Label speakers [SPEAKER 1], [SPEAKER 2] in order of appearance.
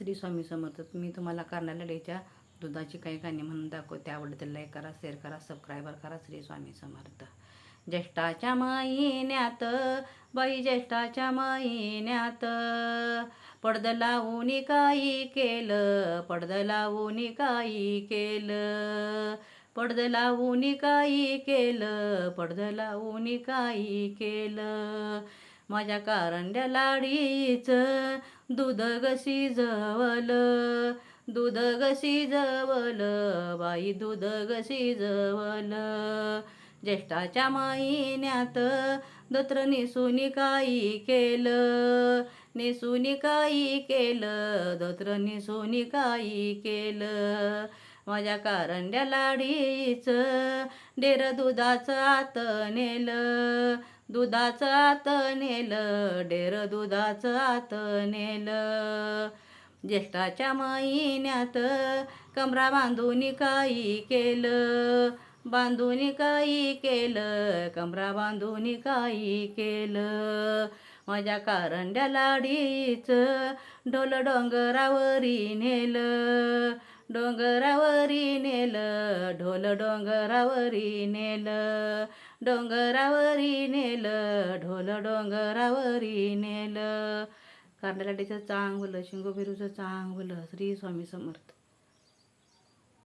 [SPEAKER 1] श्री स्वामी समर्थ मी तुम्हाला कारणाला डेच्या दुधाची काही गाणी म्हणून दाखवते. आवडते लाईक करा शेअर करा सबस्क्रायबर करा श्री स्वामी समर्थ. ज्येष्ठाच्या महिन्यात बाई ज्येष्ठाच्या महिन्यात पडद लावून काही केलं पडद लावून काही केलं पडद लावून काही केलं पडद लावून काही केलं. माझ्या कारंड्या लाडीचं दूध गशी शिजवलं दूध गशी शिजवलं बाई दूध गशी शिजवलं ज्येष्ठाच्या महिन्यात दत्र निसुनी काही केलं निसुनी काही केलं दत्र निसुनी काही केलं. माझ्या कारंड्या लाडीचं डेर दुधाचं आत नेलं दुधाचं आत नेलं डेर दुधाचं आत नेलं. ज्येष्ठाच्या महिन्यात कमरा बांधून काही केलं बांधून काही केलं कमरा बांधून काही केलं. माझ्या कारंड्या लाडीचं ढोल डोंगरावरी नेलं डोंगरावरी नेलं ढोल डोंगरावरी नेलं डोंगरावरी नेलं ढोल डोंगरावरी नेलं. कारंड्या चांगलं शिंगोबिरूचं चांगलं श्री स्वामी समर्थ.